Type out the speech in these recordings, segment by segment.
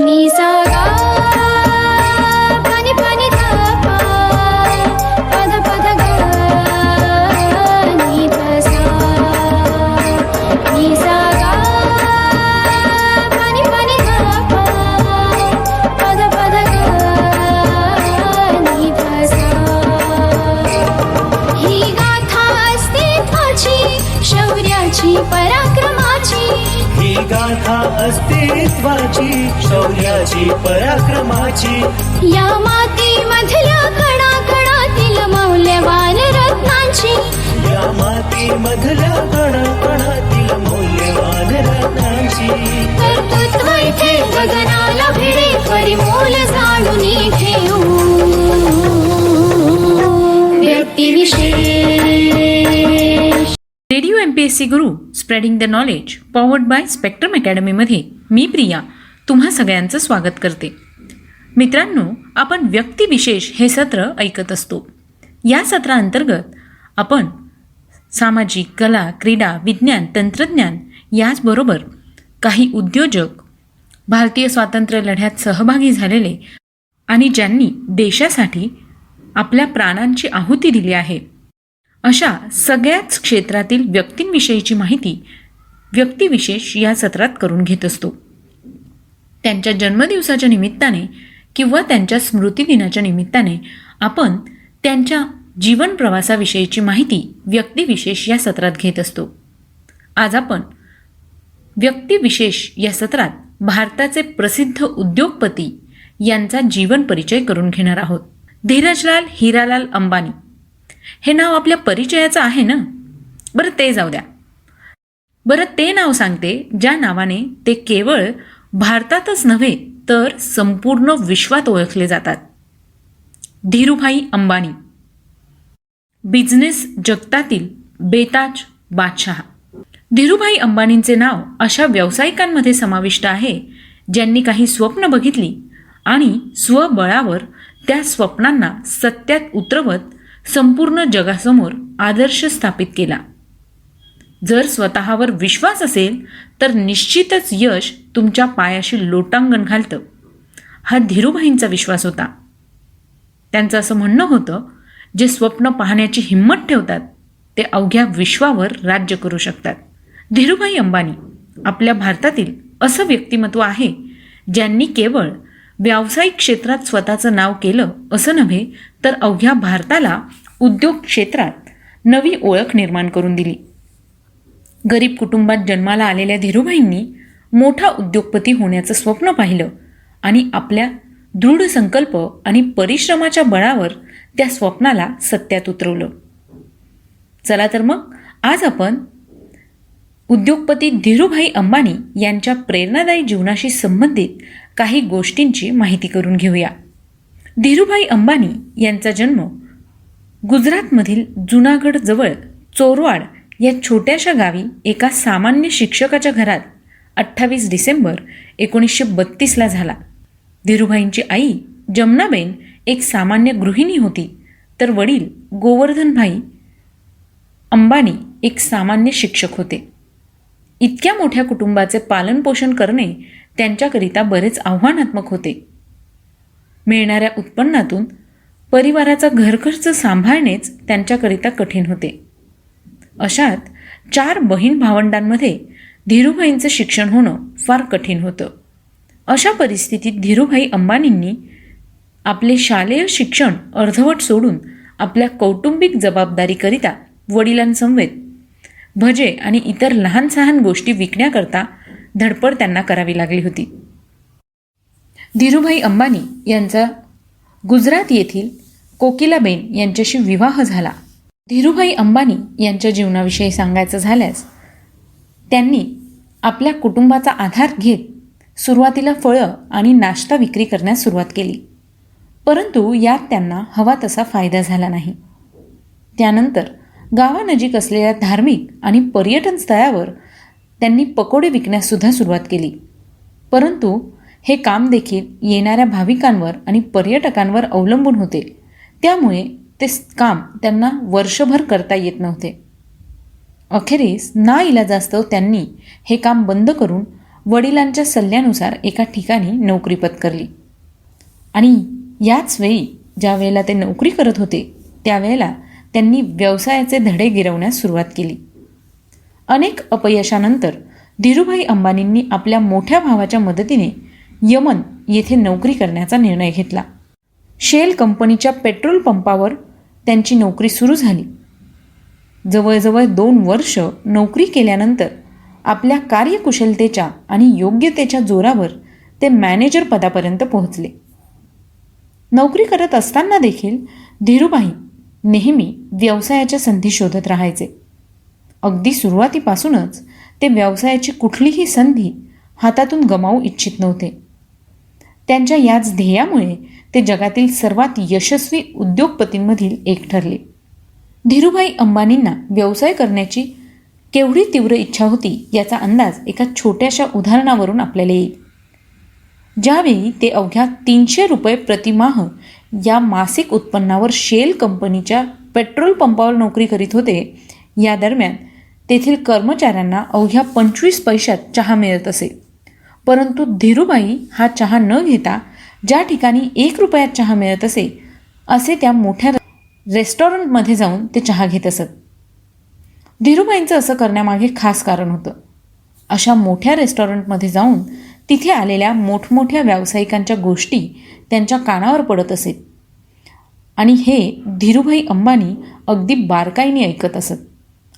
नि अस्तित्वाची शौर्याची पराक्रमाची. या मातीमधल्या कणा कणातील मौल्यवान रत्नांची. या माती मधल्या कणाकणातील मौल्यवान रत्नांची. कर्तृत्व इथे गगनाला भिडे परिमोल जाणून ठेवू व्यक्तिविशेष. Radio M P S C guru spreading the knowledge powered by spectrum अकॅडमीमध्ये मी प्रिया तुम्हा सगळ्यांचं स्वागत करते. मित्रांनो आपण व्यक्तिविशेष हे सत्र ऐकत असतो. या सत्रांतर्गत आपण सामाजिक कला क्रीडा विज्ञान तंत्रज्ञान याचबरोबर काही उद्योजक भारतीय स्वातंत्र्य लढ्यात सहभागी झालेले आणि ज्यांनी देशासाठी आपल्या प्राणांची आहुती दिली आहे. अशा सगळ्याच क्षेत्रातील व्यक्तींविषयीची माहिती व्यक्तिविशेष या सत्रात करून घेत असतो. त्यांच्या जन्मदिवसाच्या निमित्ताने किंवा त्यांच्या स्मृतिदिनाच्या निमित्ताने आपण त्यांच्या जीवन प्रवासाविषयीची माहिती व्यक्तिविशेष या सत्रात घेत असतो. आज आपण व्यक्तिविशेष या सत्रात भारताचे प्रसिद्ध उद्योगपती यांचा जीवन परिचय करून घेणार आहोत. धीरजलाल हिरालाल अंबानी हे नाव आपल्या परिचयाचं आहे ना? बरं ते जाऊ द्या. बरं ते नाव सांगते ज्या नावाने ते केवळ भारतातच नव्हे तर संपूर्ण विश्वात ओळखले जातात. धीरूभाई अंबानी. बिझनेस जगतातील बेताज बादशहा. धीरूभाई अंबानींचे नाव अशा व्यावसायिकांमध्ये समाविष्ट आहे ज्यांनी काही स्वप्न बघितली आणि स्वबळावर त्या स्वप्नांना सत्यात उतरवत संपूर्ण जगासमोर आदर्श स्थापित केला. जर स्वतःवर विश्वास असेल तर निश्चितच यश तुमच्या पायाशी लोटांगण घालतं. हा धीरूभाईंचा विश्वास होता. त्यांचं असं म्हणणं होतं जे स्वप्न पाहण्याची हिंमत ठेवतात ते अवघ्या विश्वावर राज्य करू शकतात. धीरूभाई अंबानी आपल्या भारतातील असं व्यक्तिमत्व आहे ज्यांनी केवळ व्यावसायिक क्षेत्रात स्वतःचं नाव केलं असं नव्हे तर अवघ्या भारताला उद्योग क्षेत्रात नवी ओळख निर्माण करून दिली. गरीब कुटुंबात जन्माला आलेल्या धीरूभाईंनी मोठा उद्योगपती होण्याचं स्वप्न पाहिलं आणि आपल्या दृढ संकल्प आणि परिश्रमाच्या बळावर त्या स्वप्नाला सत्यात उतरवलं. चला तर मग आज आपण उद्योगपती धीरूभाई अंबानी यांच्या प्रेरणादायी जीवनाशी संबंधित काही गोष्टींची माहिती करून घेऊया. धीरूभाई अंबानी यांचा जन्म गुजरातमधील जुनागड जवळ चोरवाड या छोट्याशा गावी एका सामान्य शिक्षकाच्या घरात अठ्ठावीस डिसेंबर एकोणीसशे बत्तीसला झाला. धीरूभाईंची आई जमनाबेन एक सामान्य गृहिणी होती. तर वडील गोवर्धनभाई अंबानी एक सामान्य शिक्षक होते. इतक्या मोठ्या कुटुंबाचे पालनपोषण करणे त्यांच्याकरिता बरेच आव्हानात्मक होते. मिळणाऱ्या उत्पन्नातून परिवाराचा घरखर्च सांभाळणेच त्यांच्याकरिता कठीण होते. अशात चार बहीण भावंडांमध्ये धीरूभाईंचं शिक्षण होणं फार कठीण होतं. अशा परिस्थितीत धीरूभाई अंबानींनी आपले शालेय शिक्षण अर्धवट सोडून आपल्या कौटुंबिक जबाबदारीकरिता वडिलांसमवेत भजे आणि इतर लहान सहान गोष्टी विकण्याकरता धडपड त्यांना करावी लागली होती. धीरूभाई अंबानी यांचा गुजरात येथील कोकिलाबेन यांच्याशी विवाह झाला. धीरूभाई अंबानी यांच्या जीवनाविषयी सांगायचं झाल्यास त्यांनी आपल्या कुटुंबाचा आधार घेत सुरुवातीला फळं आणि नाश्ता विक्री करण्यास सुरुवात केली. परंतु यात त्यांना हवा तसा फायदा झाला नाही. त्यानंतर गावानजीक असलेल्या धार्मिक आणि पर्यटन स्थळावर त्यांनी पकोडे विकण्याससुद्धा सुरुवात केली. परंतु हे काम देखील येणाऱ्या भाविकांवर आणि पर्यटकांवर अवलंबून होते. त्यामुळे ते काम त्यांना वर्षभर करता येत नव्हते. अखेरीस ना इलाजास्तव त्यांनी हे काम बंद करून वडिलांच्या सल्ल्यानुसार एका ठिकाणी नोकरी पत्करली आणि याच वेळी ज्या वेळेला ते नोकरी करत होते त्यावेळेला त्यांनी व्यवसायाचे धडे गिरवण्यास सुरुवात केली. अनेक अपयशानंतर धीरूभाई अंबानींनी आपल्या मोठ्या भावाच्या मदतीने यमन येथे नोकरी करण्याचा निर्णय घेतला. शेल कंपनीच्या पेट्रोल पंपावर त्यांची नोकरी सुरू झाली. जवळजवळ दोन वर्ष नोकरी केल्यानंतर आपल्या कार्यकुशलतेच्या आणि योग्यतेच्या जोरावर ते मॅनेजर पदापर्यंत पोहोचले. नोकरी करत असताना देखील धीरूभाई नेहमी व्यवसायाच्या संधी शोधत राहायचे. अगदी सुरुवातीपासूनच ते व्यवसायाची कुठलीही संधी हातातून गमावू इच्छित नव्हते. त्यांच्या याच ध्येयामुळे ते जगातील सर्वात यशस्वी उद्योगपतींमधील एक ठरले. धीरूभाई अंबानींना व्यवसाय करण्याची केवढी तीव्र इच्छा होती याचा अंदाज एका छोट्याशा उदाहरणावरून आपल्याला येईल. ज्यावेळी ते अवघ्या तीनशे रुपये प्रतिमाह या मासिक उत्पन्नावर शेल कंपनीच्या पेट्रोल पंपावर नोकरी करीत होते या दरम्यान तेथील कर्मचाऱ्यांना अवघ्या पंचवीस पैशात चहा मिळत असे. परंतु धीरूबाई हा चहा न घेता ज्या ठिकाणी एक रुपयात चहा मिळत असे असे त्या मोठ्या रेस्टॉरंटमध्ये जाऊन ते चहा घेत असत. धीरूबाईंचं असं करण्यामागे खास कारण होतं. अशा मोठ्या रेस्टॉरंटमध्ये जाऊन तिथे आलेल्या मोठमोठ्या व्यावसायिकांच्या गोष्टी त्यांच्या कानावर पडत असेत आणि हे धीरूभाई अंबानी अगदी बारकाईने ऐकत असत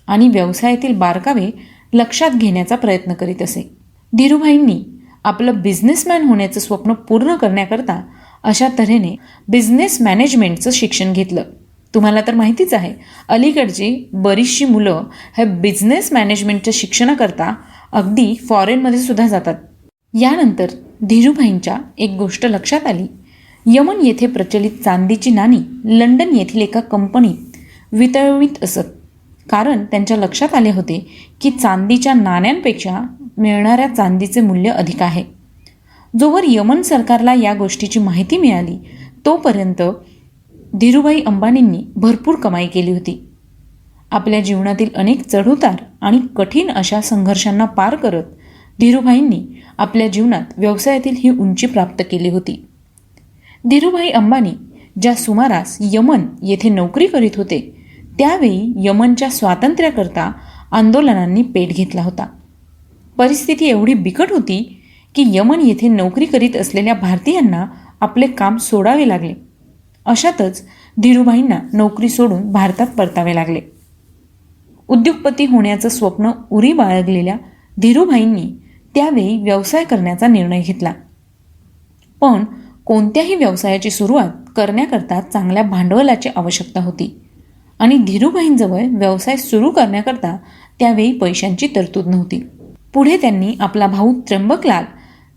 आणि व्यवसायातील बारकावे लक्षात घेण्याचा प्रयत्न करीत असे. धीरूभाईंनी आपलं बिझनेसमॅन होण्याचं स्वप्न पूर्ण करण्याकरता अशा तऱ्हेने बिझनेस मॅनेजमेंटचं शिक्षण घेतलं. तुम्हाला तर माहितीच आहे अलीकडची बरीचशी मुलं हे बिझनेस मॅनेजमेंटच्या शिक्षणाकरता अगदी फॉरेनमध्ये सुद्धा जातात. यानंतर धीरूभाईंच्या एक गोष्ट लक्षात आली. यमन येथे प्रचलित चांदीची नाणी लंडन येथील एका कंपनीत वितळवीत असत. कारण त्यांच्या लक्षात आले होते की चांदीच्या नाण्यांपेक्षा मिळणाऱ्या चांदीचे मूल्य अधिक आहे. जोवर यमन सरकारला या गोष्टीची माहिती मिळाली तोपर्यंत धीरूभाई अंबानींनी भरपूर कमाई केली होती. आपल्या जीवनातील अनेक चढउतार आणि कठीण अशा संघर्षांना पार करत धीरूभाईंनी आपल्या जीवनात व्यवसायातील ही उंची प्राप्त केली होती. धीरूभाई अंबानी ज्या सुमारास यमन येथे नोकरी करीत होते त्यावेळी यमनच्या स्वातंत्र्याकरता आंदोलनांनी पेट घेतला होता. परिस्थिती एवढी बिकट होती की यमन येथे नोकरी करीत असलेल्या भारतीयांना आपले काम सोडावे लागले. अशातच धीरूभाईंना नोकरी सोडून भारतात परतावे लागले. उद्योगपती होण्याचं स्वप्न उरी बाळगलेल्या धीरूभाईंनी त्यावेळी व्यवसाय करण्याचा निर्णय घेतला. पण कोणत्याही व्यवसायाची सुरुवात करण्याकरता चांगल्या भांडवलाची आवश्यकता होती. आणि धीरूभाईंजवळ व्यवसाय सुरू करण्याकरता त्यावेळी पैशांची तरतूद नव्हती. पुढे त्यांनी आपला भाऊ त्र्यंबकलाल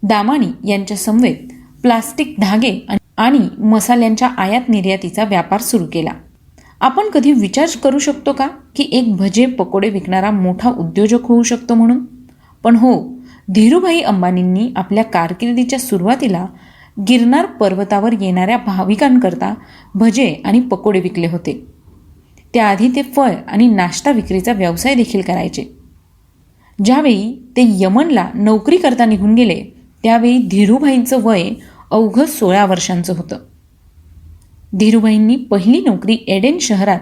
दामानी यांच्या समवेत प्लास्टिक धागे आणि मसाल्यांच्या आयात निर्यातीचा व्यापार सुरू केला. आपण कधी विचार करू शकतो का की एक भजे पकोडे विकणारा मोठा उद्योजक होऊ शकतो म्हणून? पण हो धीरूभाई अंबानींनी आपल्या कारकिर्दीच्या सुरुवातीला गिरनार पर्वतावर येणाऱ्या भाविकांकरता भजे आणि पकोडे विकले होते. त्याआधी ते फळ आणि नाश्ता विक्रीचा व्यवसाय देखील करायचे. ज्यावेळी ते यमनला नोकरी करता निघून गेले त्यावेळी धीरूभाईंचं वय अवघं सोळा वर्षांचं होतं. धीरूभाईंनी पहिली नोकरी एडेन शहरात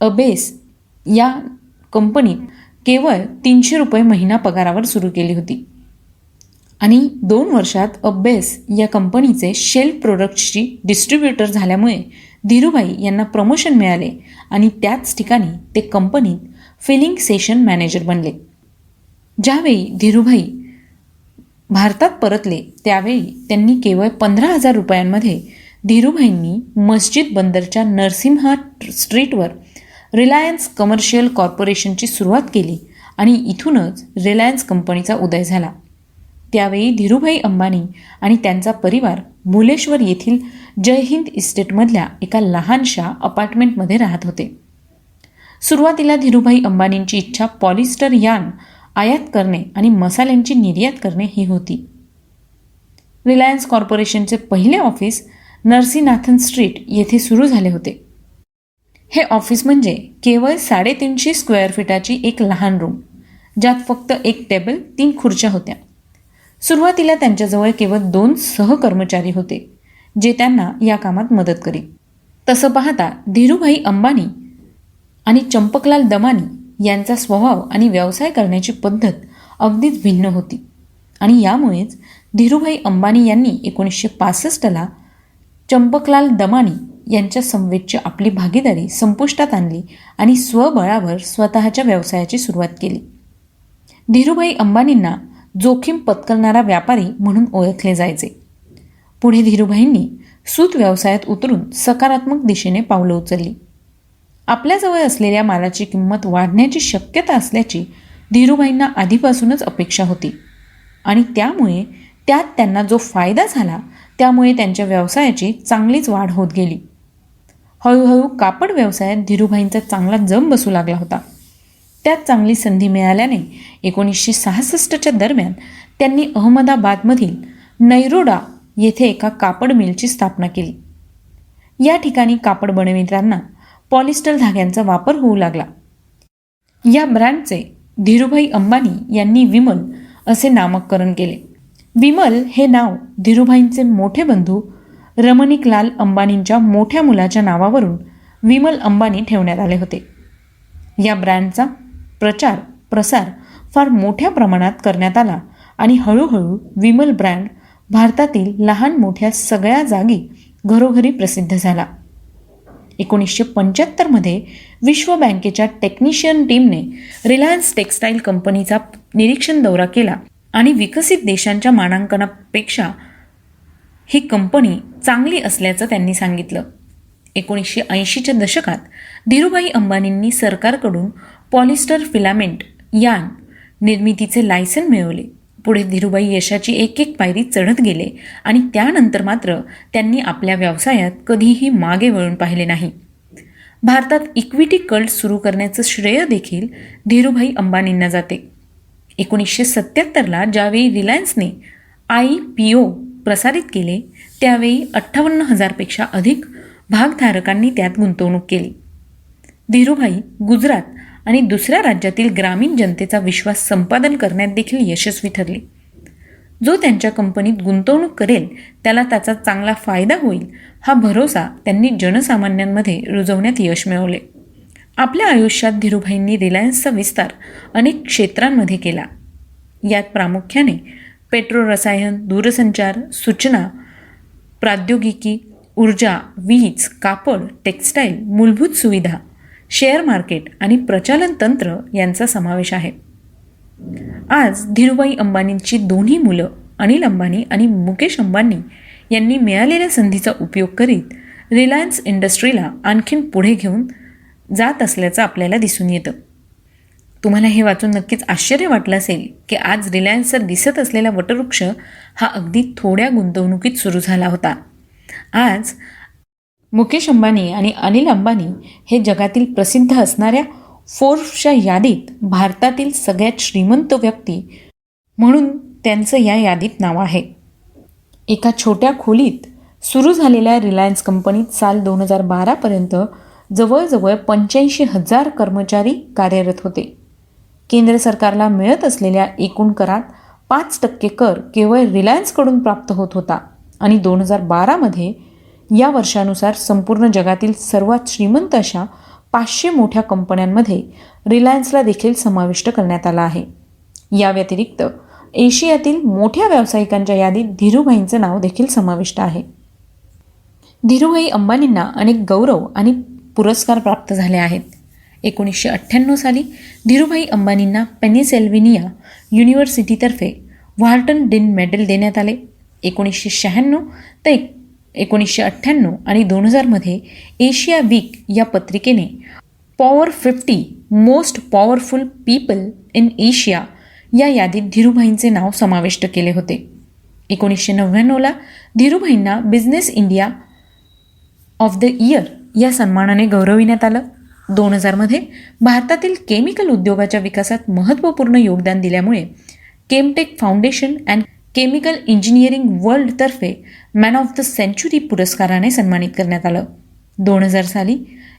अबेस या कंपनीत केवळ तीनशे रुपये महिना पगारावर सुरू केली होती. आणि दोन वर्षात अब्बेस या कंपनीचे शेल प्रोडक्ट्सची डिस्ट्रीब्युटर झाल्यामुळे धीरूभाई यांना प्रमोशन मिळाले आणि त्याच ठिकाणी ते कंपनीत फिलिंग सेशन मॅनेजर बनले. ज्यावेळी धीरूभाई भारतात परतले त्यावेळी त्यांनी केवळ पंधरा हजार रुपयांमध्ये धीरूभाईंनी मस्जिद बंदरच्या नरसिम्हा स्ट्रीटवर रिलायन्स कमर्शियल कॉर्पोरेशनची सुरुवात केली आणि इथूनच रिलायन्स कंपनीचा उदय झाला. त्यावेळी धीरूभाई अंबानी आणि त्यांचा परिवार भुलेश्वर येथील जय हिंद इस्टेटमधल्या एका लहानशा अपार्टमेंटमध्ये राहत होते. सुरुवातीला धीरूभाई अंबानींची इच्छा पॉलिस्टर यान आयात करणे आणि मसाल्यांची निर्यात करणे ही होती. रिलायन्स कॉर्पोरेशनचे पहिले ऑफिस नरसीनाथन स्ट्रीट येथे सुरू झाले होते. हे ऑफिस म्हणजे केवळ साडेतीनशे स्क्वेअर फीटाची एक लहान रूम ज्यात फक्त एक टेबल तीन खुर्च्या होत्या. सुरुवातीला त्यांच्याजवळ केवळ दोन सहकर्मचारी होते जे त्यांना या कामात मदत करीत तसं पाहता धीरूभाई अंबानी आणि चंपकलाल दमानी यांचा स्वभाव आणि व्यवसाय करण्याची पद्धत अगदीच भिन्न होती. आणि यामुळेच धीरूभाई अंबानी यांनी एकोणीसशे पासष्टला चंपकलाल दमानी यांच्या समवेतची आपली भागीदारी संपुष्टात आणली आणि स्वबळावर स्वतःच्या व्यवसायाची सुरुवात केली. धीरूभाई अंबानींना जोखीम पत्करणारा व्यापारी म्हणून ओळखले जायचे. पुढे धीरूभाईंनी सूत व्यवसायात उतरून सकारात्मक दिशेने पावलं उचलली. आपल्याजवळ असलेल्या मालाची किंमत वाढण्याची शक्यता असल्याची धीरूभाईंना आधीपासूनच अपेक्षा होती. आणि त्यामुळे त्यात त्यांना जो फायदा झाला त्यामुळे त्यांच्या व्यवसायाची चांगलीच वाढ होत गेली. हळूहळू कापड व्यवसायात धीरूभाईंचा चांगला जम बसू लागला होता. त्यात चांगली संधी मिळाल्याने एकोणीसशे सहासष्टच्या दरम्यान त्यांनी अहमदाबादमधील नैरोडा येथे एका कापड मिलची स्थापना केली. या ठिकाणी कापड बनविताना पॉलिस्टर धाग्यांचा वापर होऊ लागला. या ब्रँडचे धीरूभाई अंबानी यांनी विमल असे नामकरण केले. विमल हे नाव धीरूभाईंचे मोठे बंधू रमणिकलाल अंबानींच्या मोठ्या मुलाच्या नावावरून विमल अंबानी ठेवण्यात आले होते. या ब्रँडचा प्रचार प्रसार फार मोठ्या प्रमाणात करण्यात आला आणि हळूहळू विमल ब्रँड भारतातील लहान मोठ्या सगळ्या जागी घरोघरी प्रसिद्ध झाला. एकोणीसशे पंच्याहत्तरमध्ये विश्व बँकेच्या टेक्निशियन टीमने रिलायन्स टेक्स्टाईल कंपनीचा निरीक्षण दौरा केला आणि विकसित देशांच्या मानांकनापेक्षा ही कंपनी चांगली असल्याचं त्यांनी सांगितलं. एकोणीसशे ऐंशीच्या दशकात धीरूभाई अंबानींनी सरकारकडून पॉलिस्टर फिलामेंट यान निर्मितीचे लायसन मिळवले. पुढे धीरूभाई यशाची एक एक पायरी चढत गेले आणि त्यानंतर मात्र त्यांनी आपल्या व्यवसायात कधीही मागे वळून पाहिले नाही. भारतात इक्विटी कल्ट सुरू करण्याचं श्रेय देखील धीरूभाई अंबानींना जाते. एकोणीसशे सत्याहत्तरला ज्यावेळी रिलायन्सने आय पी ओ प्रसारित केले त्यावेळी अठ्ठावन्न हजारपेक्षा अधिक भागधारकांनी त्यात गुंतवणूक केली. धीरूभाई गुजरात आणि दुसऱ्या राज्यातील ग्रामीण जनतेचा विश्वास संपादन करण्यात देखील यशस्वी ठरले. जो त्यांच्या कंपनीत गुंतवणूक करेल त्याला त्याचा चांगला फायदा होईल हा भरोसा त्यांनी जनसामान्यांमध्ये रुजवण्यात यश मिळवले. आपल्या आयुष्यात धीरूभाईंनी रिलायन्सचा विस्तार अनेक क्षेत्रांमध्ये केला. यात प्रामुख्याने पेट्रो रसायन दूरसंचार सूचना प्रौद्योगिकी ऊर्जा वीज कापड टेक्स्टाईल मूलभूत सुविधा शेअर मार्केट आणि प्रचालन तंत्र यांचा समावेश आहे. आज धीरुभाई अंबानींची दोन्ही मुलं अनिल अंबानी आणि मुकेश अंबानी यांनी मिळालेल्या संधीचा उपयोग करीत रिलायन्स इंडस्ट्रीला आणखीन पुढे घेऊन जात असल्याचं आपल्याला दिसून येतं. तुम्हाला हे वाचून नक्कीच आश्चर्य वाटलं असेल की आज रिलायन्सचा दिसत असलेला वटवृक्ष हा अगदी थोड्या गुंतवणुकीत सुरू झाला होता. आज मुकेश अंबानी आणि अनिल अंबानी हे जगातील प्रसिद्ध असणाऱ्या फोर्सच्या यादीत भारतातील सगळ्यात श्रीमंत व्यक्ती म्हणून त्यांचं या यादीत नाव आहे. एका छोट्या खोलीत सुरू झालेल्या रिलायन्स कंपनीत साल दोन हजार बारापर्यंत जवळजवळ पंच्याऐंशी हजार कर्मचारी कार्यरत होते. केंद्र सरकारला मिळत असलेल्या एकूण करात पाच टक्के कर केवळ रिलायन्सकडून प्राप्त होत होता आणि दोन हजार बारामध्ये या वर्षानुसार संपूर्ण जगातील सर्वात श्रीमंत अशा पाचशे मोठ्या कंपन्यांमध्ये रिलायन्सला देखील समाविष्ट करण्यात आला आहे. या व्यतिरिक्त एशियातील मोठ्या व्यावसायिकांच्या यादीत धीरूभाईंचं नाव देखील समाविष्ट आहे. धीरूभाई अंबानींना अनेक गौरव आणि पुरस्कार प्राप्त झाले आहेत. एकोणीसशे अठ्ठ्याण्णव साली धीरूभाई अंबानींना पेनिसेल्व्हिनिया युनिव्हर्सिटीतर्फे व्हार्टन डिन मेडल देण्यात आले. एकोणीसशे शहाण्णव ते एकोणीसशे अठ्ठ्याण्णव आणि दोन हजारमध्ये एशिया वीक या पत्रिकेने power fifty most powerful people in Asia या यादीत धीरूभाईंचे नाव समाविष्ट केले होते. एकोणीसशे नव्याण्णवला धीरूभाईंना business India of the year या सन्मानाने गौरविण्यात आलं. दोन हजारमध्ये भारतातील केमिकल उद्योगाच्या विकासात महत्त्वपूर्ण योगदान दिल्यामुळे Chemtech foundation and chemical engineering वर्ल्डतर्फे man of the century पुरस्काराने सन्मानित करण्यात आलं. दोन हजार साली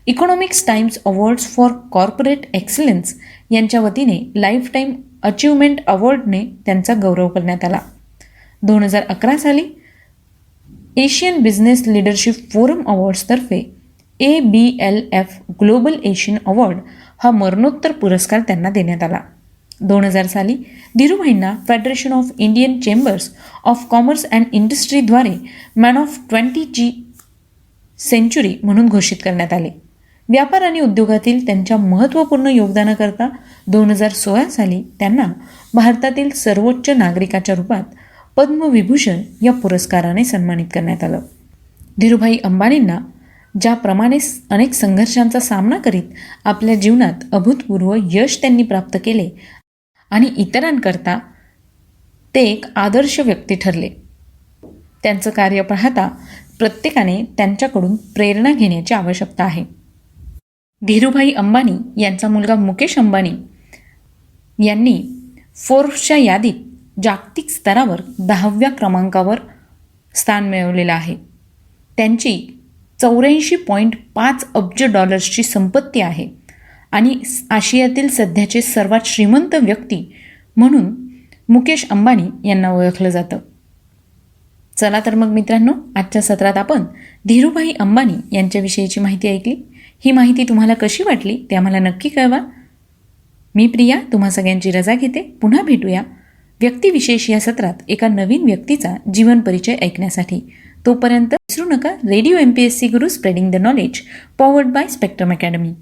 economics times awards for corporate excellence यांच्या वतीने लाईफ टाईम अचिव्हमेंट अवॉर्डने त्यांचा गौरव करण्यात आला. दोन हजार अकरा साली Asian business leadership forum अवॉर्ड्सतर्फे A B L F global Asian award हा मरणोत्तर पुरस्कार त्यांना देण्यात आला. दोन हजार साली धीरूभाईंना federation of Indian chambers of commerce and इंडस्ट्रीद्वारे man of twentieth century म्हणून घोषित करण्यात आले. व्यापार आणि उद्योगातील त्यांच्या महत्त्वपूर्ण योगदानाकरता दोन हजार सोळा साली त्यांना भारतातील सर्वोच्च नागरिकाच्या रूपात पद्मविभूषण या पुरस्काराने सन्मानित करण्यात आलं. धीरूभाई अंबानींना ज्याप्रमाणे अनेक संघर्षांचा सामना करीत आपल्या जीवनात अभूतपूर्व यश त्यांनी प्राप्त केले आणि इतरांकरता ते एक आदर्श व्यक्ती ठरले. त्यांचं कार्य पाहता प्रत्येकाने त्यांच्याकडून प्रेरणा घेण्याची आवश्यकता आहे. धीरूभाई अंबानी यांचा मुलगा मुकेश अंबानी यांनी फोर्ब्सच्या यादीत जागतिक स्तरावर दहाव्या क्रमांकावर स्थान मिळवलेलं आहे. त्यांची चौऱ्याऐंशी पॉईंट पाच अब्ज डॉलर्सची संपत्ती आहे. आणि आशियातील सध्याचे सर्वात श्रीमंत व्यक्ती म्हणून मुकेश अंबानी यांना ओळखलं जातं. चला तर मग मित्रांनो आजच्या सत्रात आपण धीरूभाई अंबानी यांच्याविषयीची माहिती ऐकली. ही माहिती तुम्हाला कशी वाटली ते आम्हाला नक्की कळवा. मी प्रिया तुम्हा सगळ्यांची रजा घेते. पुन्हा भेटूया व्यक्तिविशेष या सत्रात एका नवीन व्यक्तीचा जीवन परिचय ऐकण्यासाठी. तोपर्यंत विसरू नका radio M P S C guru spreading the knowledge powered by spectrum academy